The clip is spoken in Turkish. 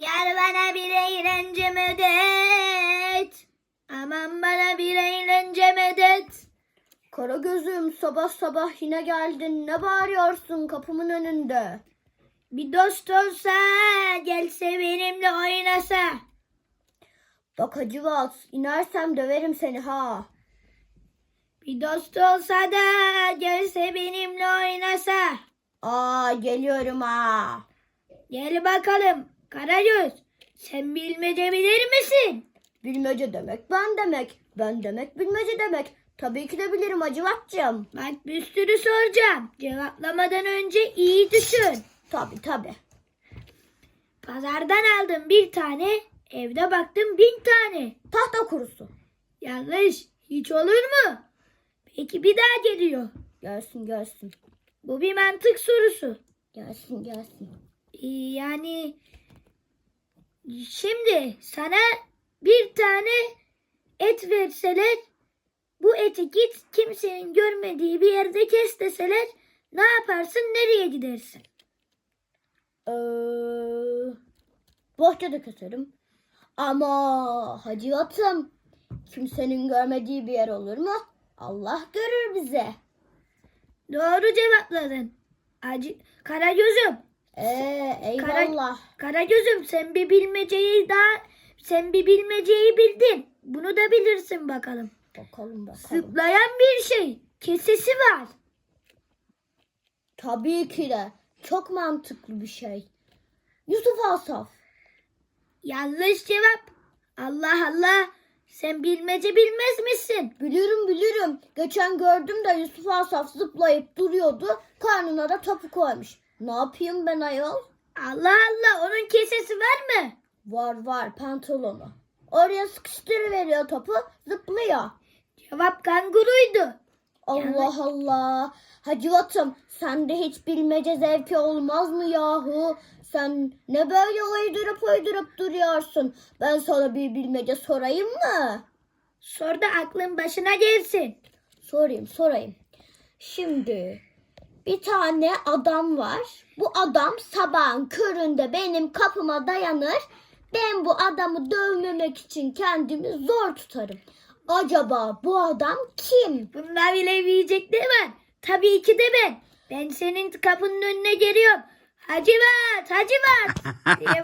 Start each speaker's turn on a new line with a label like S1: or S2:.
S1: Gel bana bir eğlence medet. Aman bana bir eğlence medet.
S2: Kara gözüm sabah sabah yine geldin. Ne bağırıyorsun kapımın önünde?
S1: Bir dost olsa gelse benimle oynasa.
S2: Bak Hacivat inersem döverim seni ha.
S1: Bir dost olsa da gelse benimle oynasa.
S2: Aa geliyorum ha.
S1: Gel bakalım Karagöz. Sen bilmece bilir misin?
S2: Bilmece demek ben demek. Ben demek bilmece demek. Tabii ki de bilirim Hacivat'cığım.
S1: Bak bir sürü soracağım. Cevaplamadan önce iyi düşün.
S2: Tabii tabii.
S1: Pazardan aldım bir tane, evde baktım bin tane.
S2: Tahta kurusu.
S1: Yanlış. Hiç olur mu? Peki bir daha geliyor.
S2: Gelsin gelsin.
S1: Bu bir mantık sorusu.
S2: Gelsin gelsin.
S1: Ee, Yani şimdi sana bir tane et verseler bu eti git kimsenin görmediği bir yerde kes deseler ne yaparsın nereye gidersin?
S2: Ee, bahçede keserim. Ama Hacivat'ım kimsenin görmediği bir yer olur mu? Allah görür bize.
S1: Doğru cevapladın. Acı, Karagöz'üm.
S2: Ee, eyvallah.
S1: Karagöz'üm sen bir bilmeceyi daha sen bir bilmeceyi bildin. Bunu da bilirsin bakalım.
S2: Bakalım bakalım.
S1: Zıplayan bir şey. Kesesi var.
S2: Tabii ki de. Çok mantıklı bir şey. Yusuf Asaf.
S1: Yanlış cevap. Allah Allah. Sen bilmece bilmez misin?
S2: Bilirim bilirim. Geçen gördüm de Yusuf Asaf zıplayıp duruyordu. Karnına da topu koymuş. Ne yapayım ben ayol?
S1: Allah Allah onun kesesi var mı?
S2: Var var pantolonu. Oraya sıkıştırıveriyor topu zıplıyor.
S1: Cevap kanguruydu.
S2: Allah Allah. Hacivat'ım sende hiç bilmece zevki olmaz mı yahu? Sen ne böyle uydurup uydurup duruyorsun? Ben sana bir bilmece sorayım mı?
S1: Sor da aklın başına gelsin.
S2: Sorayım sorayım. Şimdi bir tane adam var. Bu adam sabahın köründe benim kapıma dayanır. Ben bu adamı dövmemek için kendimi zor tutarım. Acaba bu adam kim?
S1: Bunlar bilemeyecek ne var? Tabii ki de ben. Ben senin kapının önüne geliyorum. Hacivat, Hacivat. diye